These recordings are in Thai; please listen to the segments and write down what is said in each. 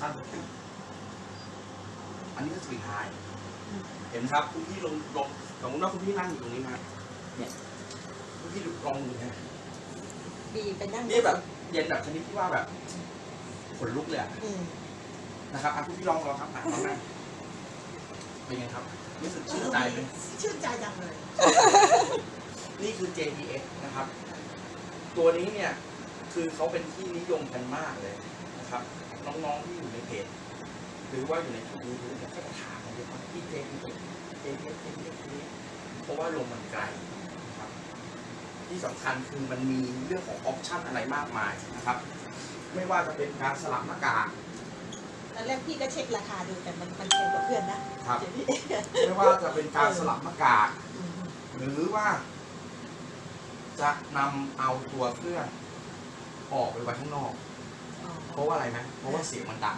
ฟังก์ชันปกติอันนี้คือสปีดไฮเห็นครับคุณพี่ลงลงสมมติว่าคุณพี่นั่งอยู่ตรงนี้นะเนี่ยคุณพี่ลองดูนะบีไปนั่งนี่แบบเย็นแบบชนิดที่ว่าแบบขนลุกเลยอะอืมนะครับอะคุณพี่ลองลองครับอะลองนั่งเป็นไงครับรู้สึกชื่นใจไหมชื่นใจจังเลย นี่คือ JPX นะครับ ตัวนี้เนี่ย คือเขาเป็นที่นิยมกันมากเลย จหรือว่าอยู่ในทูบูทูเนี่ยก็จะถามกันเยอะว่าที่ JPX JPX JPX นี้เพราะว่าลมมันไกลนะครับ ที่สำคัญคือมันมีเรื่องของออปชันอะไรมากมายนะครับ ไม่ว่าจะเป็นการสลับหน้ากากตอนแรกพี่ก็เช็คราคาดูแต่มันมันแพงกว่าเพื่อนนะครับเดี๋ยวพี่ไม่ว่าจะเป็นการสลับหน้ากากอืมหรือว่า จะนำเอาตัวเครื่องออกไปไว้ข้างนอกอ๋อเพราะว่าอะไรไหมเพราะว่าเสียงมันดัง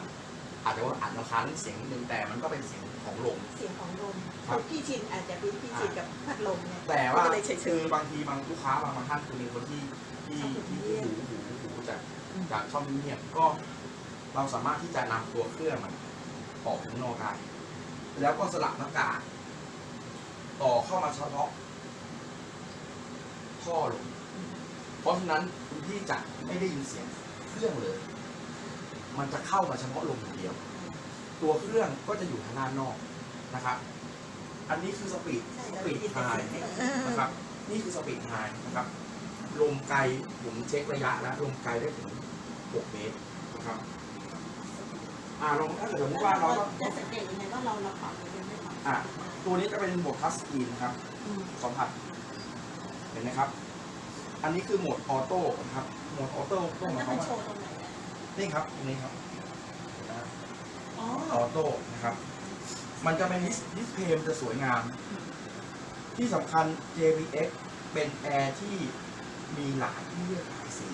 อาจจะว่าอัดราคาเรื่องเสียงนิดนึงแต่มันก็เป็นเสียงของลม เสียงของลมครับพี่ชินอาจจะพี่พี่ชินกับพัดลมเนี่ยแต่ว่าก็เลยเฉยคือบางทีบางลูกค้าบางบางท่านคือมีคนที่ที่ชอบที่เงียบหูหูหูจากอืมจากช่องเงียบๆก็เราสามารถที่จะนำตัวเครื่องมันออกข้างนอกได้แล้วก็สลับหน้ากากต่อเข้ามาเฉพาะท่อลมเพราะฉะนั้นคุณพี่จะไม่ได้ยินเสียงเครื่องเลย มันจะเข้ามาเฉพาะลมอย่างเดียว ตัวเครื่องก็จะอยู่ทางด้านนอกนะครับ อันนี้คือสปีดใช่สเราปีได้ดยินไฮแต่เสียงนะครับ นี่คือสปีดไฮนะครับ ลมไกลผมเช็คระยะแล้วลมไกลได้ถึง 6 เมตรนะครับอ่าลองถ้าเกิดสมมติว่าเราต้องจะสังเกตยังไงว่าเราเราปรับหรือยังไม่ปรับอะตัวนี้จะเป็นโหมดทัชสกรีนนะครับอืมสัมผัสเห็นไหมครับ อันนี้คือโหมดออโต้นะครับ โหมดออโต้ก็มันหมายจะความมันว่า นี่ครับตรงนี้ครับเห็นไหมครับอ๋อออโต้นะครับ มันจะเป็นดิสดิสเพย์มันจะสวยงาม ที่สำคัญ JVX เป็นแอร์ที่มีหลายเลือกหลายสี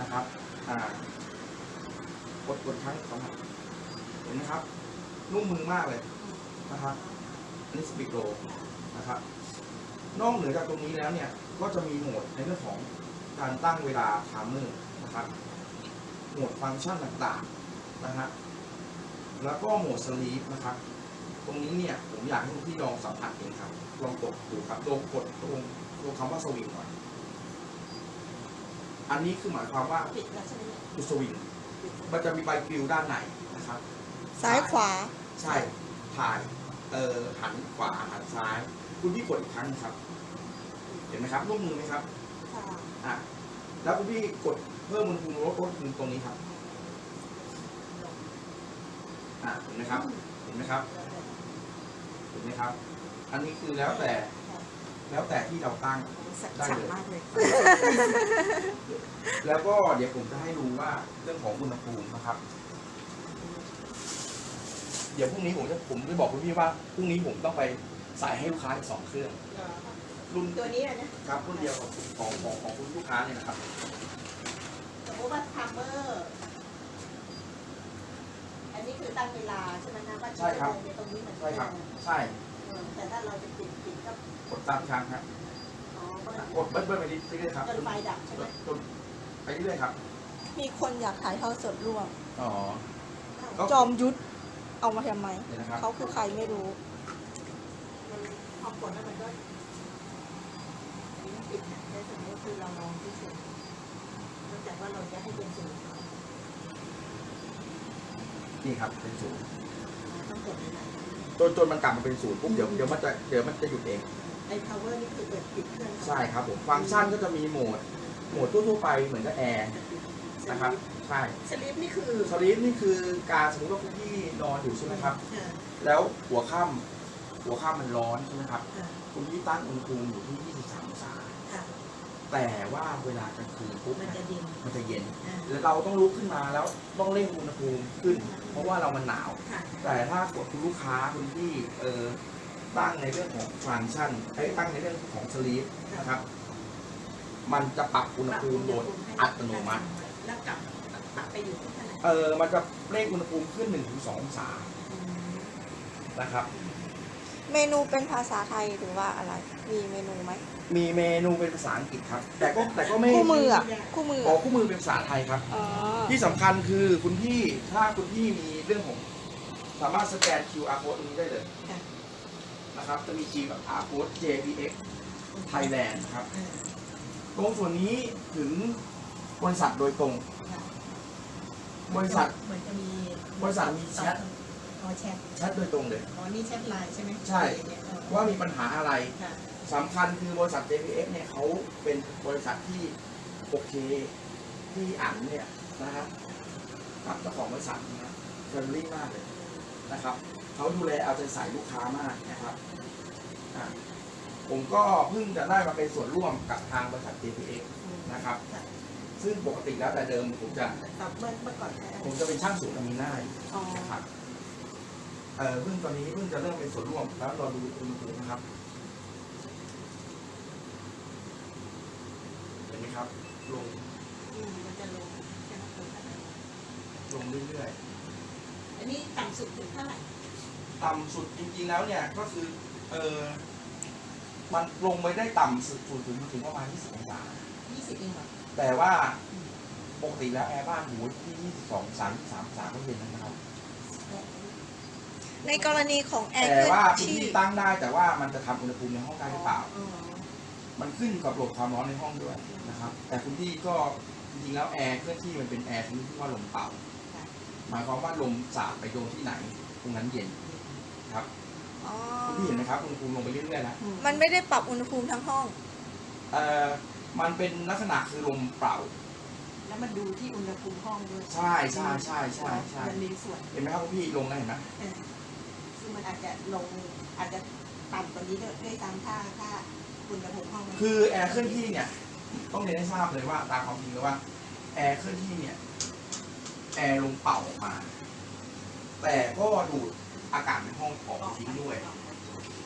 นะครับอ่ากดกดครั้งสองครั้งเห็นไหมครับ นุ่มมือมากเลยนะครับอันนี้สปีดโลนะครับ นอกเหนือจากตรงนี้แล้วเนี่ย ก็จะมีโหมดในเรื่องของการตั้งเวลาไทม์เมอร์นะครับโหมดฟังก์ชันต่างๆนะฮะแล้วก็โหมดสลีปนะครับตรงนี้เนี่ยผมอยากให้ทุกที่ลองสัมผัสเองครับลองกดดูครับลองกดตรงตรงคำว่าสวิงก่อนอันนี้คือหมายความว่าปิดแล้วใช่ไหมเนี่ยคือสวิงมันจะมีใบปลิวด้านในนะครับ ซ้ายขวา ใช่ถ่ายเอ่อหันขวาหันซ้าย คุณพี่กดอีกครั้งครับ เห็นไหมครับร่วมมือไหมครับค่ะอะ แล้วคุณพี่กดเพิ่มอุณหภูมิลดอุณหภูมิตรงนี้ครับอะเห็นไหมครับ เห็นไหมครับ เห็นไหมครับ อันนี้คือแล้วแต่ แล้วแต่ที่เราตั้ง สักได้เลย มากเลย แล้วก็เดี๋ยวผมจะให้ดูว่าเรื่องของอุณหภูมินะครับ เดี๋ยวพรุ่งนี้ผมจะผมจะบอกคุณพี่ว่าพรุ่งนี้ผมต้องไปใส่ให้ลูกค้าอีกสองเครื่อง รุ่นตัวนี้อะนะครับรุ่นเดียวของของของของคุณลูกค้าเนี่ยนะครับสมมติว่าทัมเมอร์อันนี้คือตั้งเวลาใช่ไหมนะว่าใช่ครับในตรงนี้มันใช่ครับ ใช่เออแต่ถ้าเราจะปิดปิดก็กดตามครั้งครับอ๋อก็กดเบิ้ลเบิ้ลไปเรื่อยๆครับจนไฟดับใช่ไหมจนไปเรื่อยๆครับ มีคนอยากถ่ายทอดสดร่วมอ๋อก็จอมยุทธเอามาทำไมเดี๋ยวนะครับเขาคือใครไม่รู้ มันพอกดแล้วมันก็ ปิดนะแต่สมมติคือเราลองที่สุดนอกจากว่าเราจะให้เป็นศูนย์นี่ครับเป็นศูนย์ต้องกดเลยนะจนจนมันกลับมาเป็นศูนย์ปุ๊บเดี๋ยวเดี๋ยวมันจะเดี๋ยวมันจะหยุดเองไอ้ power นี่คือเปิดปิดเครื่องใช่ครับผมฟังก์ชันก็จะมีโหมดโหมดทั่วๆไปเหมือนกับแอร์นะครับใช่สลิปนี่คือสลีปนี่คือการสมมติว่าคุณพี่นอนอยู่ใช่ไหมครับอ่าแล้วหัวค่ำ หัวค่ำมันร้อนใช่ไหมครับอ่าคุณพี่ตั้งอุณหภูมิอยู่ที่ 23องศา ค่ะแต่ว่าเวลากลางคืนปุ๊บมันจะเย็นมันจะเย็น อ่าแล้วเราต้องลุกขึ้นมาแล้วต้องเร่งอุณหภูมิขึ้น เพราะว่าเรามันหนาว ค่ะแต่ถ้ากดคุณลูกค้าคุณพี่เออตั้งในเรื่องของฟังก์ชันไอ้ยตั้งในเรื่องของสลีปนะครับ มันจะปรับอุณหภูมิโดยอัตโนมัติ แล้วกลับปรับไปอยู่ที่เท่าไหร่เออมันจะเร่งอุณหภูมิขึ้น1-2องศาอืมนะครับ เมนูเป็นภาษาไทยหรือว่าอะไร มีเมนูไหมมีเมนูเป็นภาษาอังกฤษครับ แต่ก็แต่ก็ไม่คู่มืออะคู่มืออ๋ออะคู่มือเป็นภาษาไทยครับ อ๋อที่สำคัญคือคุณพี่ถ้าคุณพี่มีเรื่องของ สามารถสแกน QR code ตรงนี้ได้เลยค่ะ นะครับ จะมี QR code JPX Thailand นะครับอ่าตรงส่วนนี้ถึงบริษัทโดยตรงค่ะบริษัท เหมือนจะมีบริษัทมีแชทอ๋ อแชทแชทโดยตรงเลย อ๋อนี่แชทไลน์ใช่ไหมใช่เนี่ยอ๋อว่ามีปัญหาอะไรค่ะสำคัญคือบริษัท JPX เนี่ยเขาเป็นบริษัทที่โอเคที่อันเนี่ยนะครับกับเจ้าของบริษัทเนะเฟรนลี่มากเลยนะครับเขาดูแลเอาใจใส่ลูกค้ามากนะครับอะผมก็เพิ่งจะได้มาเป็นส่วนร่วมกับทางบริษัท JPX นะครับค่ะซึ่งปกติแล้วแต่เดิมผมจะแต่เมื่อเมื่อก่อนแค่ผมจะเป็นช่างสูตรอามีน่าอยู่อ๋อนะครับ เอ่อเพิ่งตอนนี้เพิ่งจะเริ่มเป็นส่วนร่วมแล้วเราดูอุณหภูมินะครับเห็นไหมครับ ลงอืมมันจะลงใช่ไหมลงเท่าไหร่ลงเรื่อยอันนี้ต่ำสุดถึงเท่าไหร่ๆ ต่ำสุดจริงๆแล้วเนี่ยก็คือเออมันลงไปได้ต่ำสุดถึงถึงประมาณ 20องศายี่สิบเองเหรอแต่ว่าปกติแล้วแอร์บ้านหูที่22 3 3 3ก็เย็นนะครับ ในกรณีของแอร์แต่เคลื่อนว่าพื้นที่ที่ตั้งได้แต่ว่ามันจะทำอุณหภูมิในห้องได้หรือเปล่าอ๋อมันขึ้นอยู่กับระบบความร้อนในห้องด้วยนะครับ แต่คุณที่ก็จริงๆแล้วแอร์เคลื่อนที่มันเป็นแอร์ชนิดที่ว่าลมเป่าค่ะหมายความว่าลมสาดไปโดนที่ไหน ตรงนั้นเย็นครับอ๋อคุณพี่เห็นไหมครับอุณหภูมิลงไปเรื่อยๆแล้วมันไม่ได้ปรับอุณหภูมิทั้งห้อง เอ่อมันเป็นลักษณะคือลมเป่า แล้วมันดูที่อุณหภูมิห้องด้วยใช่ใช่ใช่ใช่ใช่มันมีส่วนเห็นไหมครับคุณพี่ลงได้เห็นไหมเออ ซึ่งมันอาจจะลงอาจจะต่ำกว่านี้ด้วยด้วยตามค่าค่าอุณหภูมิห้องมันคือแอร์เคลื่อนที่เนี่ยต้องเรียนให้ทราบเลยว่าตามความจริงเลยว่าแอร์เคลื่อนที่เนี่ยแอร์ลมเป่าออกมา แต่ก็ดูดอากาศในห้องออกไปทิ้งด้วย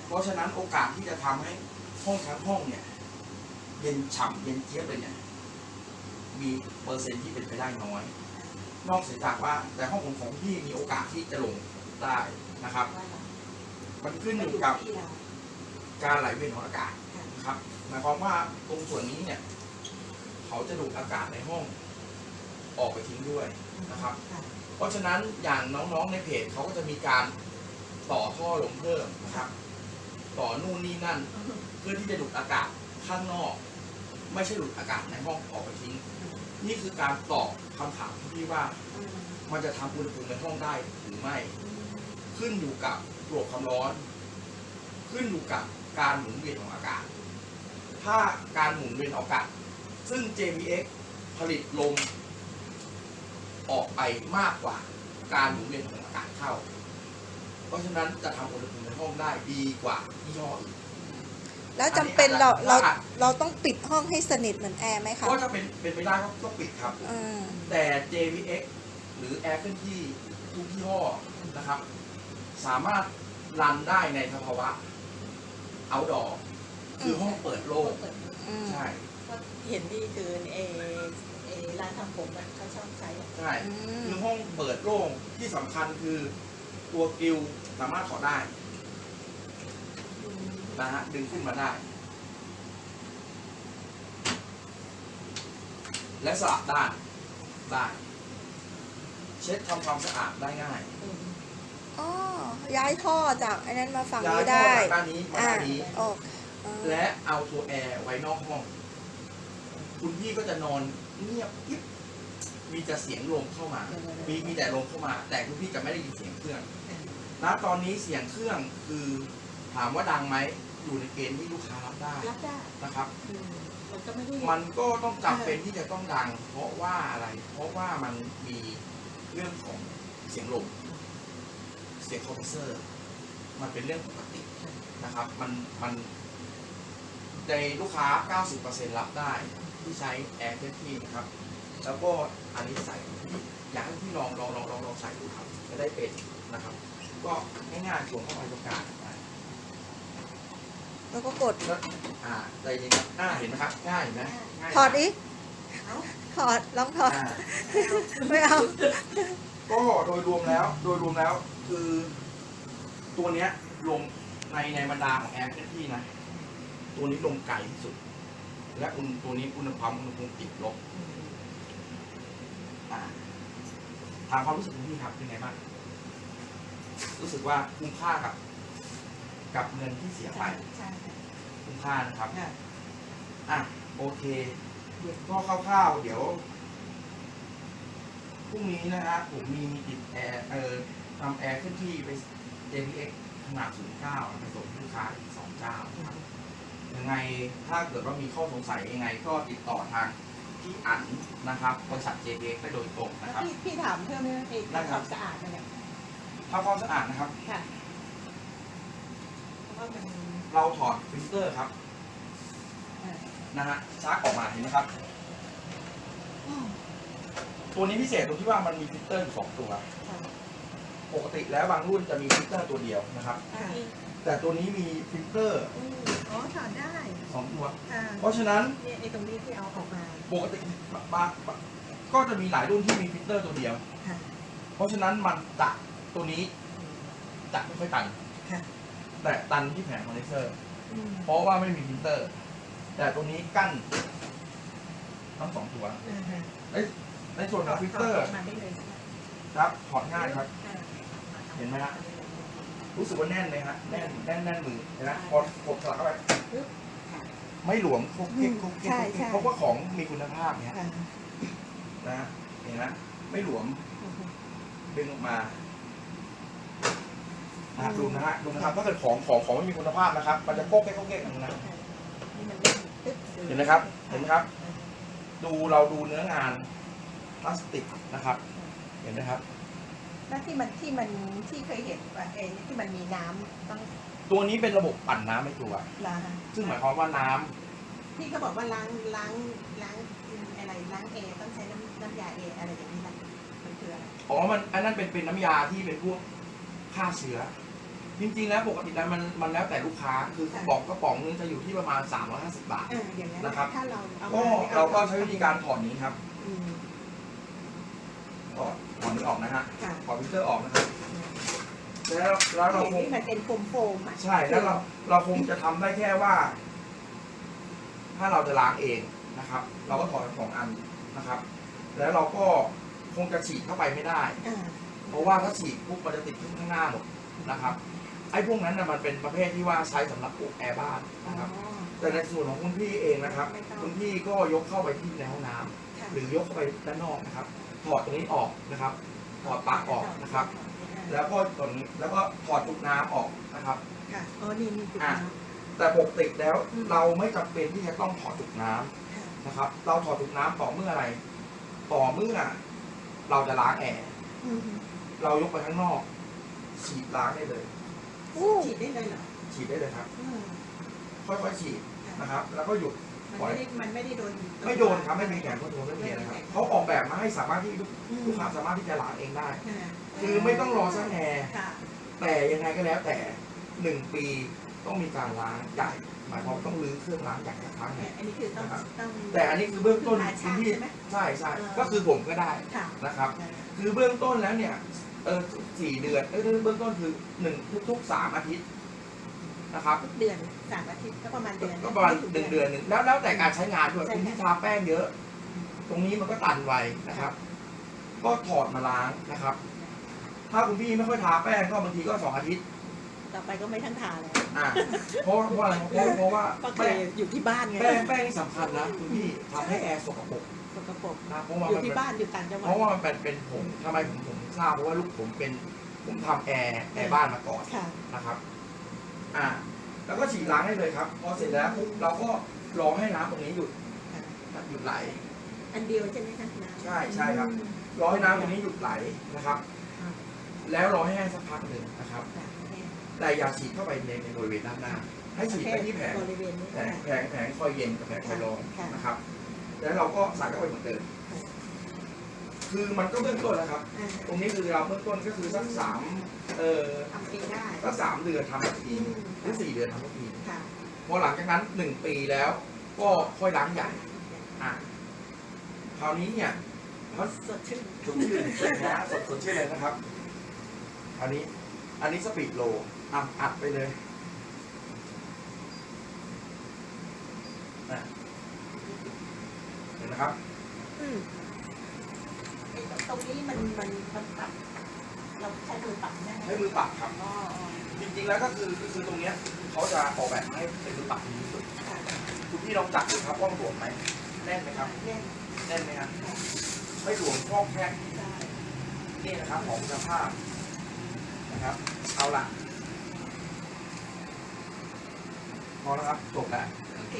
เพราะฉะนั้นโอกาสที่จะทำให้ห้องทั้งห้องเนี่ย เย็นฉ่ำเย็นเจี๊ยบเลยเนี่ยมีเปอร์เซ็นต์ที่เป็นไปได้น้อย นอกเสียจากว่าแต่ห้องของของพี่มีโอกาสที่จะลง ได้นะครับ มันขึ้นอยู่กับที่เราการไหลเวียนของอากาศค่ะนะครับหมายความว่าตรงส่วนนี้เนี่ยเขาจะดูดอากาศในห้องออกไปทิ้งด้วยนะครับค่ะเพราะฉะนั้นอย่างน้องๆในเพจเขาก็จะมีการต่อท่อลมเพิ่มนะครับ ต่อนู่นนี่นั่น เพื่อที่จะดูดอากาศข้างนอก ไม่ใช่ดูดอากาศในห้องออกไปทิ้ง นี่คือการตอบคำถามที่พี่ว่าอืมมันจะทำอุณหภูมิในห้องได้หรือไม่ ขึ้นอยู่กับระบบความร้อน ขึ้นอยู่กับการหมุนเวียนของอากาศ ถ้าการหมุนเวียนของอากาศ ซึ่ง JPX ผลิตลมออกไปมากกว่าการหมุนเวียนของอากาศเข้า เพราะฉะนั้นจะทำอุณหภูมิในห้องได้ดีกว่ายี่ห้ออื่นแล้วจำเป็นเราอันนี้เราอาจจะเราต้องปิดห้องให้สนิทเหมือนแอร์ไหมคะก็ถ้าเป็นเป็นไปได้ก็ต้องปิดครับอืมแต่ JVX หรือ Air เคลื่อนที่ทุกยี่ห้อนะครับ สามารถรันได้ในสภาวะ outdoor คือห้องเปิดโล่งเปิดดูอืมใช่ก็เห็นดีคือเอเอร้านทำผมอะเขาชอบใช้อะใช่อืมคือห้องเปิดโล่งที่สำคัญคือตัวกริลสามารถถอดได้อืมนะฮะดึงขึ้นมาได้ และสลับด้านได้ เช็ดทำความสะอาดได้ง่าย อืม อ๋อย้ายท่อจากไอ้นั้นมาฝั่งย้ายนี้ท่อได้จากด้านนี้มาอ่าด้านนี้ โอเคอ่าและเอาตัวแอร์ไว้นอกห้อง คุณพี่ก็จะนอนเงียบกิ๊บมีแต่เสียงลมเข้ามา มีมีแต่ลมเข้ามา แต่คุณพี่จะไม่ได้ยินเสียงเครื่องณตอนนี้เสียงเครื่องคือถามว่าดังไหมอยู่ในเกณฑ์ที่ลูกค้ารับได้รับได้นะครับ อืมมันก็ไม่ได้มันก็ต้องจำเป็นที่จะต้องดัง เพราะว่าอะไร เพราะว่ามันมีเรื่องของเสียงลม เสียงคอมเพรสเซอร์มันเป็นเรื่องปกตินะครับ มันมันในลูกค้า 90%รับได้ที่ใช้แอร์เคลื่อนที่นะครับ แล้วก็อันนี้ใส่อยากให้พี่ลองลองลองลองลองใส่ดูครับ จะได้เป็นนะครับ ก็ง่ายๆสวมเข้าไปตรงกลางอะแล้วก็กดแล้วอ่าใจเย็นครับอ่าเห็นไหมครับ ง่ายเห็นไหมง่ายถอดอีกเอ้าถอดลองถอดอ่าไม่เอา ก็โดยรวมแล้ว โดยรวมแล้ว คือตัวเนี้ยลมในในบรรดาของแอร์เคลื่อนที่นะ ตัวนี้ลงไกลที่สุด และอุณตัวนี้อุณหภูมิอุณหภูมิติดลบอ่าถามความรู้สึกของพี่ครับเป็นไงบ้างรู้สึกว่าคุ้มค่ากับ กับเงินที่เสียไปใช่ค่ะคุ้มค่านะครับค่ะอะโอเคก็คร่าวๆเดี๋ยวพรุ่งนี้นะฮะผมมีติดแอร์เอ่อ ทำแอร์เคลื่อนที่ไป JPX ขนาด 09ไปส่งให้ลูกค้าอีกสองเจ้านะครับยังไงถ้าเกิดว่ามีข้อสงสัยยังไง ก็ติดต่อทางพี่อั๋นนะครับบริษัท JPX ได้โดยตรงแล้นะวครับ พี่พี่ถามเพิ่มไหมว่าไอ้ได้ครับทำความสะอาดนั่นแหละทำความสะอาดนะครับ ค่ะเพราะว่ามันเราถอดฟิลเตอร์ครับเอ่อนะฮะซักออกมาเห็นไหมครับ อืมตัวนี้พิเศษตรงที่ว่ามันมีฟิลเตอร์อยู่สองตัว ค่ะ ปกติแล้วบางรุ่นจะมีฟิลเตอร์ตัวเดียวนะครับอ่าแต่ตัวนี้มีฟิลเตอร์อืมอ๋อถอดได้สองตัว ค่ะเพราะฉะนั้นเนี่ยไอ้ตรงนี้ที่เอาออกมาปกติบางบางก็จะมีหลายรุ่นที่มีฟิลเตอร์ตัวเดียว ค่ะ เพราะฉะนั้นมันจะตัวนี้จะไม่ค่อยตัน ค่ะ แต่ตันที่แผงคอนเดนเซอร์ อืมเพราะว่าไม่มีฟิลเตอร์ แต่ตัวนี้กั้นทั้งสองตัว อ่าฮะในส่วนของฟิลเตอร์ถดกมาได้เลยใช่ไหมครับถอดง่ายครับ อ่า เห็นไหมฮะรู้สึกว่าแน่นเลยฮะแน่นแน่นแน่นมือเห็นไหมพอกดสลักเข้าไปค่ะไม่หลวมคุกกิ๊กคุกกิ๊กใช่คุกใช่กิ๊กเพราะว่าของมีคุณภาพเนี่ยค่ะนะฮะเห็นไหมไม่หลวมอือฮึดึงออกมานะฮะดูนะฮะดูนะครับถ้าเกิดของของของไม่มีคุณภาพนะครับ มันจะโก๊กแก๊กโก๊กแก๊กอย่างนั้นนะนี่มันไม่ตึ๊บเห็นไหมครับ เห็นไหมครับ ดูเราดูเนื้องานพลาสติกนะครับ เห็นไหมครับ แล้วที่มันที่มันที่เคยเห็นว่าเอ้ที่มันมีน้ำต้องตัวนี้เป็นระบบปั่นน้ำในตัว ล้างซึ่งหมายความว่าน้ำที่เขาบอกว่าล้างล้างล้างอะไรล้างเอร์ต้องใช้น้ำน้ำยาเอร์อะไรอย่างนี้แหละมันคืออะไรอ๋อมันอันนั้นเป็นเป็นน้ำยาที่เป็นพวกฆ่าเชื้อจริงๆแล้วปกติแล้วมันมันแล้วแต่ลูกค้าคือบอกกระป๋องนึงจะอยู่ที่ประมาณ 350 บาท เอออย่างนั้นนะครับ ถ้าเราเอาก็มาเราก็ใช้วิธีการถอดนี้ครับ อืมถอดถอด นี้ออกนะฮะค่ะถอดฟิลเตอร์ออกนะครับแล้วแล้วเราคงที่มันเป็นโฟมโฟมๆอะใช่แล้วเราเราคงจะทำได้แค่ว่า ถ้าเราจะล้างเองนะครับ เราก็ถอดทั้งสองอันนะครับ แล้วเราก็คงจะฉีดเข้าไปไม่ได้ อ่าเพราะว่าถ้าฉีดปุ๊บมันจะติดขึ้นข้างหน้าหมดนะครับไอ้พวกนั้นนะมันเป็นประเภทที่ว่าใช้สำหรับปลูกแอร์บ้านอ๋อ นะครับ แต่ในส่วนของคุณพี่เองนะครับไม่ต้อง คุณพี่ก็ยกเข้าไปที่ในห้องน้ำค่ะหรือยกเข้าไปด้านนอกนะครับ ถอดตรงนี้ออกนะครับ ถอดปลั๊กออกนะครับ แล้วก็ตรงนี้แล้วก็ถอดจุกน้ำออกนะครับ ค่ะอ๋อนี่นี่จุดอะ น้แต่ปกติแล้วอืม เราไม่จำเป็นที่จะต้องถอดจุกน้ำำค่ะนะครับ เราถอดจุกน้ำต่อเมื่ออะไร ต่อเมื่อเราจะล้างแอร์อืมเรายกไปข้างนอก ฉีดล้างได้เลย ฉีดได้เลยเหรอฉีดได้เลยครับ อืมค่อยๆฉีดค่ะนะครับ แล้วก็หยุด มันไม่ได้มันไม่ได้โดนไม่โดนครับไม่มีแขนคอนโทรลไม่มีอะไรครับเขาออกแบบมาให้สามารถที่ลูกอืมลูกค้าสามารถที่จะล้างเองได้ค่ะคือไม่ต้องรอช่างแอร์ค่ะแต่ยังไงก็แล้วแต่หนึ่งปีต้องมีการล้างใหญ่หมายความว่าต้องรื้อเครื่องล้างใหญ่สักครั้งหนึ่งอันนี้คือต้องต้องแต่อันนี้คือเบื้องต้นหาคุช่าณงพี่ใช่ไหมใช่ใช่เออก็คือผมก็ได้ค่ะนะครับ คือเบื้องต้นแล้วเนี่ยเออสี่เดือนเออเบื้องต้นคือหนึ่งทุกๆสามอาทิตย์ นะครับ ทุกเดือนสามอาทิตย์ก็ประมาณเดือนก็ประมาณหนึ่งเดือนหนึ่งแล้วแล้วแต่การใช้งานด้วยใช่คุณค่ะที่ทาแป้งเยอะ ตรงนี้มันก็ตันไวนะครับ ก็ถอดมาล้างนะครับ ถ้าคุณพี่ไม่ค่อยทาแป้งก็บางทีก็สองอาทิตย์ต่อไปก็ไม่ทั้งทาแล้วอ่าเพราะเพราะอะไรเพราะเพราะว่าก็เคแป้ยงอยู่ที่บ้านไงแป้งแป้งนี่สำคัญนะคุณพี่ทำให้แอร์สกปรกสกปรกนะเพราะว่าอยู่มันที่เป็นบ้านอยู่ต่างจังหวัเพดราะว่ามันเป็นเป็นผมทำไมผมผมทราบเพราะว่าลูกผมเป็นผมทำแอร์แอร์บ้านมาก่อนค่ะนะครับ อ่า แล้วก็ฉีดล้างได้เลยครับ พอเสร็จแล้วปุ๊บเราก็รอให้น้ำตรงนี้หยุดหยุดไหล อันเดียวใช่ไหมคะน้ำใช่ใช่ครับอืมรอให้น้ำตรงนี้หยุดไหลนะครับอ่าแล้วรอให้แห้งสักพักหนึ่งนะครับค่ะโอเคแต่อย่าฉีดเข้าไปในในบริเวณด้านหน้า ให้ฉีดไปที่แผงบริเวณนี้แผค่ะงแผงแผงคอยเย็นกับแผงคอยร้อนค่ะนะครับ แล้วเราก็ใส่เข้าไปเหมือนเดิม คือมันก็เบื้องต้นนะครับ ตรงนี้คือเราเบื้องต้นก็คือสักสามเอ่อทำสักสามเดือนทำทุกทีหรือสี่เดือนทำทุกทีพอหลังจากนั้นหนึ่งปีแล้วก็ค่อยล้างใหญ่อะคราวนี้เนี่ยมันสดชื่นสดชื่นนะสดสดชื่นเลยนะครับ อันนี้ อันนี้สปีดโลอะอัดไปเลยเห็นไหมครับ ตรงนี้มันมันมันปรับเราใช้มือปรับได้ไหมให้มือปรับครับอ๋ออ๋อจริงๆแล้วก็คือคือตรงเนี้ยเขาจะออกแบบให้เป็นมือปรับดีที่สุดค่ะคุณพี่ลองจับดูครับว่ามันหลวมไหมแน่นไหมครับเล่นแน่นไหมครับไม่หลวมคล่องแคล่งได้นี่นะครับของคุณภาพนะครับ เอาละพอแล้วครับจบแล้ว โอเค